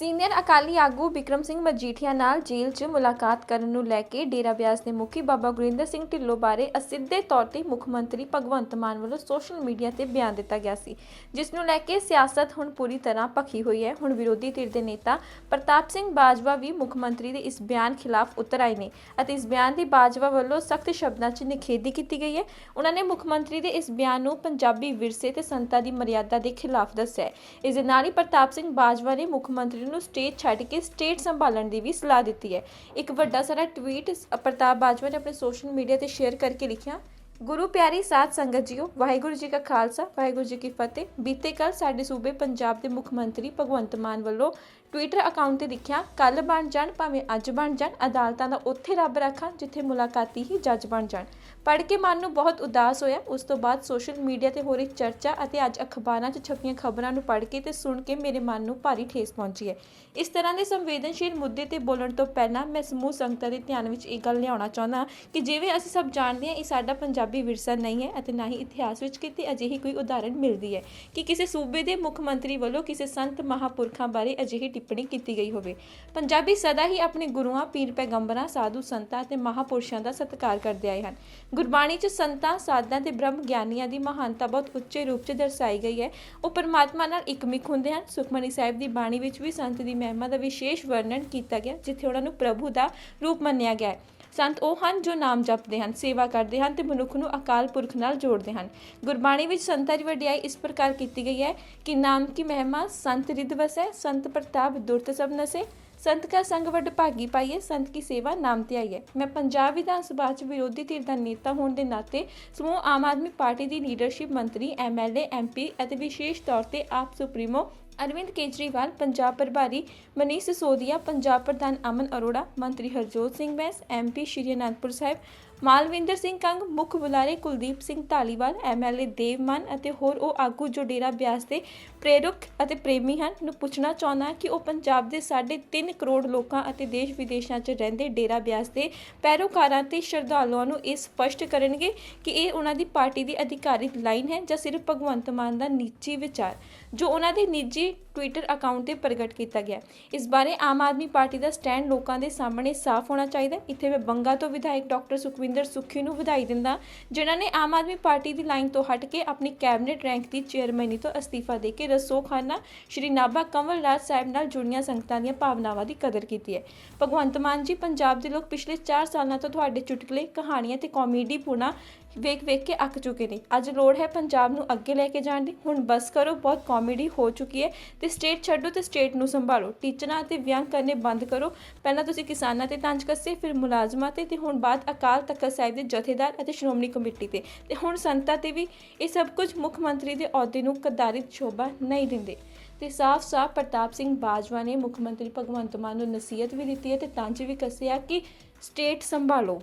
Senior Akali ਆਗੂ ਵਿਕਰਮ ਸਿੰਘ ਮਜੀਠੀਆ ਨਾਲ ਜੇਲ੍ਹ 'ਚ ਮੁਲਾਕਾਤ ਕਰਨ ਨੂੰ ਲੈ ਕੇ ਡੇਰਾ ਬਿਆਸ ਦੇ ਮੁਖੀ ਬਾਬਾ ਗੁਰਿੰਦਰ ਸਿੰਘ ਢਿੱਲੋਂ ਬਾਰੇ ਅਸਿੱਧੇ ਤੌਰ ਤੇ ਮੁੱਖ ਮੰਤਰੀ ਭਗਵੰਤ ਮਾਨ ਵੱਲੋਂ ਸੋਸ਼ਲ ਮੀਡੀਆ ਤੇ ਬਿਆਨ ਦਿੱਤਾ ਗਿਆ ਸੀ, ਜਿਸ ਨੂੰ ਲੈ ਕੇ ਸਿਆਸਤ ਹੁਣ ਪੂਰੀ ਤਰ੍ਹਾਂ ਭਖੀ ਹੋਈ ਹੈ। ਹੁਣ ਵਿਰੋਧੀ ਧਿਰ ਦੇ ਨੇਤਾ ਪ੍ਰਤਾਪ ਸਿੰਘ ਬਾਜਵਾ ਵੀ ਮੁੱਖ ਮੰਤਰੀ ਦੇ ਇਸ ਬਿਆਨ ਖਿਲਾਫ ਉਤਰ ਆਏ ਨੇ ਅਤੇ ਇਸ ਬਿਆਨ ਦੀ ਬਾਜਵਾ ਵੱਲੋਂ ਸਖਤ ਸ਼ਬਦਾਂ 'ਚ ਨਿਖੇਧੀ ਕੀਤੀ ਗਈ ਹੈ। ਉਹਨਾਂ ਨੇ ਮੁੱਖ ਮੰਤਰੀ ਦੇ ਇਸ ਬਿਆਨ ਨੂੰ ਪੰਜਾਬੀ ਵਿਰਸੇ ਤੇ ਸੰਤਾਂ ਦੀ ਮਰਿਆਦਾ ਦੇ ਖਿਲਾਫ ਦੱਸਿਆ ਇਸ ਦੇ ਨਾਲ ਹੀ ਪ੍ਰਤਾਪ ਸਿੰਘ ਬਾਜਵਾ ਨੇ ਮੁੱਖ ਮੰਤਰੀ ਨੂੰ ਸਟੇਜ ਛੱਡ ਕੇ ਸਟੇਟ ਸੰਭਾਲਣ ਦੀ ਵੀ ਸਲਾਹ ਦਿੱਤੀ ਹੈ। ਇੱਕ ਵੱਡਾ ਸਾਰਾ ਟਵੀਟ ਪ੍ਰਤਾਪ ਬਾਜਵਾ ਨੇ ਆਪਣੇ ਸੋਸ਼ਲ ਮੀਡੀਆ ਤੇ ਸ਼ੇਅਰ ਕਰਕੇ ਲਿਖਿਆ, ਗੁਰੂ ਪਿਆਰੀ ਸਾਧ ਸੰਗਤ ਜੀਓ, ਵਾਹਿਗੁਰੂ ਜੀ ਕਾ ਖਾਲਸਾ, ਵਾਹਿਗੁਰੂ ਜੀ ਕੀ ਫਤਿਹ। ਬੀਤੇ ਕੱਲ ਸਾਡੇ ਸੂਬੇ ਪੰਜਾਬ ਦੇ ਮੁੱਖ ਮੰਤਰੀ ਭਗਵੰਤ ਮਾਨ ਵੱਲੋਂ ਟਵਿੱਟਰ ਅਕਾਊਂਟ ਤੇ ਲਿਖਿਆ ਕੱਲ ਬਣ ਜਾਣ, ਭਾਵੇਂ ਅੱਜ ਬਣ ਜਾਣ, ਅਦਾਲਤਾਂ ਦਾ ਉੱਥੇ ਰੱਬ ਰੱਖਾਂ ਜਿੱਥੇ ਮੁਲਾਕਾਤੀ ਹੀ ਜੱਜ ਬਣ ਜਾਣ। ਪੜ੍ਹ ਕੇ ਮਨ ਨੂੰ ਬਹੁਤ ਉਦਾਸ ਹੋਇਆ। ਉਸ ਤੋਂ ਬਾਅਦ ਸੋਸ਼ਲ ਮੀਡੀਆ ਤੇ ਹੋ ਰਹੀ ਚਰਚਾ ਅਤੇ ਅੱਜ ਅਖਬਾਰਾਂ 'ਚ ਛਪੀਆਂ ਖਬਰਾਂ ਨੂੰ ਪੜ੍ਹ ਕੇ ਤੇ ਸੁਣ ਕੇ ਮੇਰੇ ਮਨ ਨੂੰ ਭਾਰੀ ਠੇਸ ਪਹੁੰਚੀ ਹੈ। ਇਸ ਤਰ੍ਹਾਂ ਦੇ ਸੰਵੇਦਨਸ਼ੀਲ ਮੁੱਦੇ ਤੇ ਬੋਲਣ ਤੋਂ ਪਹਿਲਾਂ ਮੈਂ ਸਮੂਹ ਸੰਗਤਾਂ ਦੇ ਧਿਆਨ ਵਿੱਚ ਇਹ ਗੱਲ ਲਿਆਉਣਾ ਚਾਹੁੰਦਾ ਕਿ ਜਿਵੇਂ ਅਸੀਂ ਸਭ ਜਾਣਦੇ ਹਾਂ, ਇਹ ਸਾਡਾ ਪੰਜਾਬੀ ਵਿਰਸਾ ਨਹੀਂ ਹੈ ਅਤੇ ਨਾ ਹੀ ਇਤਿਹਾਸ ਵਿੱਚ ਕਿਤੇ ਅਜਿਹੀ ਕੋਈ ਉਦਾਹਰਣ ਮਿਲਦੀ ਹੈ ਕਿ ਕਿਸੇ ਸੂਬੇ ਦੇ ਮੁੱਖ ਮੰਤਰੀ ਵੱਲੋਂ ਕਿਸੇ ਸੰਤ ਮਹਾਪੁਰਖਾਂ ਬਾਰੇ ਅਜਿਹੀ ਟਿੱਪਣੀ ਕੀਤੀ ਗਈ ਹੋਵੇ। ਪੰਜਾਬੀ ਸਦਾ ਹੀ ਆਪਣੇ ਗੁਰੂਆਂ, ਪੀਰ ਪੈਗੰਬਰਾਂ, ਸਾਧੂ ਸੰਤਾਂ ਅਤੇ ਮਹਾਪੁਰਸ਼ਾਂ ਦਾ ਸਤਿਕਾਰ ਕਰਦੇ ਆਏ ਹਨ। ਗੁਰਬਾਣੀ 'ਚ ਸੰਤਾਂ ਸਾਧਾਂ ਤੇ ਬ੍ਰਹਮ ਗਿਆਨੀਆਂ ਦੀ ਮਹਾਨਤਾ ਬਹੁਤ ਉੱਚੇ ਰੂਪ 'ਚ ਦਰਸਾਈ ਗਈ ਹੈ। ਉਹ ਪਰਮਾਤਮਾ ਨਾਲ ਇਕਮਿਕ ਹੁੰਦੇ ਹਨ। ਸੁਖਮਨੀ ਸਾਹਿਬ ਦੀ ਬਾਣੀ ਵਿੱਚ ਵੀ ਸੰਤ ਦੀ ਮਹਿਮਾ ਦਾ ਵਿਸ਼ੇਸ਼ ਵਰਣਨ ਕੀਤਾ ਗਿਆ, ਜਿੱਥੇ ਉਹਨਾਂ ਨੂੰ ਪ੍ਰਭੂ ਦਾ ਰੂਪ ਮੰਨਿਆ ਗਿਆ ਹੈ। ਸੰਤ ਉਹ ਹਨ ਜੋ ਨਾਮ ਜਪਦੇ ਹਨ, ਸੇਵਾ ਕਰਦੇ ਹਨ ਤੇ ਮਨੁੱਖ ਨੂੰ ਅਕਾਲ ਪੁਰਖ ਨਾਲ ਜੋੜਦੇ ਹਨ। ਗੁਰਬਾਣੀ ਵਿੱਚ ਸੰਤਾਂ ਦੀ ਵਡਿਆਈ ਇਸ ਪ੍ਰਕਾਰ ਕੀਤੀ ਗਈ ਹੈ ਕਿ ਨਾਮ ਕੀ ਮਹਿਮਾ ਸੰਤ ਰਿਦ ਵਸੈ, ਸੰਤ ਪ੍ਰਤਾਪ ਦੁਰਤ ਸਭ ਨਸੇ, ਸੰਤ ਕਾ ਸੰਗ ਵਡ ਭਾਗੀ ਪਾਈਏ, ਸੰਤ ਕੀ ਸੇਵਾ ਨਾਮ ਤੇ ਆਈਏ। ਮੈਂ ਪੰਜਾਬ ਵਿਧਾਨ ਸਭਾ ਚ ਵਿਰੋਧੀ ਧਿਰ ਦਾ ਨੇਤਾ ਹੋਣ ਦੇ ਨਾਤੇ ਸਮੂਹ ਆਮ ਆਦਮੀ ਪਾਰਟੀ ਦੀ ਲੀਡਰਸ਼ਿਪ ਮੰਤਰੀ ਐਮਐਲਏ ਐਮਪੀ ਅਤੇ ਵਿਸ਼ੇਸ਼ ਤੌਰ ਤੇ ਆਪ ਸੁਪਰੀਮੋ ਅਰਵਿੰਦ ਕੇਜਰੀਵਾਲ, ਪੰਜਾਬ ਪ੍ਰਭਾਰੀ ਮਨੀਸ਼ ਸਿਸੋਦੀਆ, ਪੰਜਾਬ ਪ੍ਰਧਾਨ ਅਮਨ ਅਰੋੜਾ, ਮੰਤਰੀ ਹਰਜੋਤ ਸਿੰਘ ਬੈਂਸ ਐਮਪੀ ਸ਼੍ਰੀ ਅਨੰਦਪੁਰ ਸਾਹਿਬ, ਮਾਲਵਿੰਦਰ ਸਿੰਘ ਕੰਗ, ਮੁੱਖ ਬੁਲਾਰੇ ਕੁਲਦੀਪ ਸਿੰਘ ਢਾਲੀਵਾਲ ਐਮਐਲਏ ਦੇਵਮਨ ਅਤੇ ਹੋਰ ਉਹ ਆਗੂ ਜੋ ਡੇਰਾ ਬਿਆਸ ਦੇ ਪ੍ਰੇਰਕ ਅਤੇ ਪ੍ਰੇਮੀ ਹਨ, ਨੂੰ ਪੁੱਛਣਾ ਚਾਹੁੰਦਾ ਕਿ ਉਹ ਪੰਜਾਬ ਦੇ 3.5 ਕਰੋੜ ਲੋਕਾਂ ਅਤੇ ਦੇਸ਼ ਵਿਦੇਸ਼ਾਂ 'ਚ ਰਹਿੰਦੇ ਡੇਰਾ ਬਿਆਸ ਦੇ ਪੈਰੋਕਾਰਾਂ ਤੇ ਸ਼ਰਧਾਲੂਆਂ ਨੂੰ ਇਹ ਸਪਸ਼ਟ ਕਰਨਗੇ ਕਿ ਇਹ ਉਹਨਾਂ ਦੀ ਪਾਰਟੀ ਦੀ ਅਧਿਕਾਰਿਤ ਲਾਈਨ ਹੈ ਜਾਂ ਸਿਰਫ ਭਗਵੰਤ ਮਾਨ ਦਾ ਨਿੱਜੀ ਵਿਚਾਰ, ਜੋ ਉਹਨਾਂ ਦੇ ਨਿੱਜੀ ਟਵਿੱਟਰ ਅਕਾਊਂਟ ਤੇ ਪ੍ਰਗਟ ਕੀਤਾ ਗਿਆ। ਇਸ ਬਾਰੇ ਆਮ ਆਦਮੀ ਪਾਰਟੀ ਦਾ ਸਟੈਂਡ ਲੋਕਾਂ ਦੇ ਸਾਹਮਣੇ ਸਾਫ਼ ਹੋਣਾ ਚਾਹੀਦਾ ਇੱਥੇ ਮੈਂ ਬੰਗਾ ਤੋਂ ਵਿਧਾਇਕ ਡਾਕਟਰ ਸੁਖਵਿੰਦਰ ਸੁੱਖੀ ਨੂੰ ਵਧਾਈ ਦਿੰਦਾ ਜਿਨ੍ਹਾਂ ਨੇ ਆਮ ਆਦਮੀ ਪਾਰਟੀ ਦੀ ਲਾਈਨ ਤੋਂ ਹਟ ਕੇ ਆਪਣੀ ਕੈਬਨਿਟ ਰੈਂਕ ਦੀ ਚੇਅਰਮੈਨੀ ਤੋਂ ਅਸਤੀਫਾ ਦੇ ਕੇ ਰਸੋਖਾਨਾ ਸ਼੍ਰੀ ਨਾਭਾ ਕੰਵਲ ਰਾਜ ਸਾਹਿਬ ਨਾਲ ਜੁੜੀਆਂ ਸੰਗਤਾਂ ਦੀਆਂ ਭਾਵਨਾਵਾਂ ਦੀ ਕਦਰ ਕੀਤੀ ਹੈ। ਭਗਵੰਤ ਮਾਨ ਜੀ, ਪੰਜਾਬ ਦੇ ਲੋਕ ਪਿਛਲੇ 4 ਸਾਲਾਂ ਤੋਂ ਤੁਹਾਡੇ ਚੁਟਕਲੇ, ਕਹਾਣੀਆਂ ਤੇ ਕਾਮੇਡੀ ਪੁਣਾ ਵੇਖ ਵੇਖ ਕੇ ਅੱਕ ਚੁੱਕੇ ਨੇ। ਅੱਜ ਲੋੜ ਹੈ ਪੰਜਾਬ ਨੂੰ ਅੱਗੇ ਲੈ ਕੇ ਜਾਣ ਦੀ। ਹੁਣ ਬਸ ਕਰੋ, ਬਹੁਤ ਕਾਮੇਡੀ ਹੋ ਚੁੱਕੀ ਹੈ। ਤੇ ਸਟੇਟ ਛੱਡੋ ਤੇ ਸਟੇਟ ਨੂੰ ਸੰਭਾਲੋ। ਟੀਚਰਾਂ ਅਤੇ ਵਿਅੰਗ ਕਰਨੇ ਬੰਦ ਕਰੋ। ਪਹਿਲਾਂ ਤੁਸੀਂ ਕਿਸਾਨਾਂ ਤੇ ਤੰਜ ਕੱਸੇ, ਫਿਰ ਮੁਲਾਜ਼ਮਾਂ ਤੇ ਤੇ ਹੁਣ ਬਾਅਦ ਅਕਾਲ ਤਖਤ ਸਾਹਿਬ ਦੇ ਜਥੇਦਾਰ ਅਤੇ ਸ਼੍ਰੋਮਣੀ ਕਮੇਟੀ ਤੇ। ਤੇ ਹੁਣ ਸੰਤਾਂ ਤੇ ਵੀ ਇਹ ਸਭ ਕੁਝ ਮੁੱਖ ਮੰਤਰੀ ਦੇ ਅਹੁਦੇ ਨੂੰ ਕਦਾਰਿਤ ਸ਼ੋਭਾ ਨਹੀਂ ਦਿੰਦੇ। ਤੇ ਸਾਫ਼-ਸਾਫ਼ ਪ੍ਰਤਾਪ ਸਿੰਘ ਬਾਜਵਾ ਨੇ ਮੁੱਖ ਮੰਤਰੀ ਭਗਵੰਤ ਮਾਨ ਨੂੰ ਨਸੀਹਤ ਵੀ ਦਿੱਤੀ ਹੈ ਤੇ ਤੰਜ ਵੀ ਕੱਸਿਆ ਕਿ ਸਟੇਟ ਸੰਭਾਲੋ।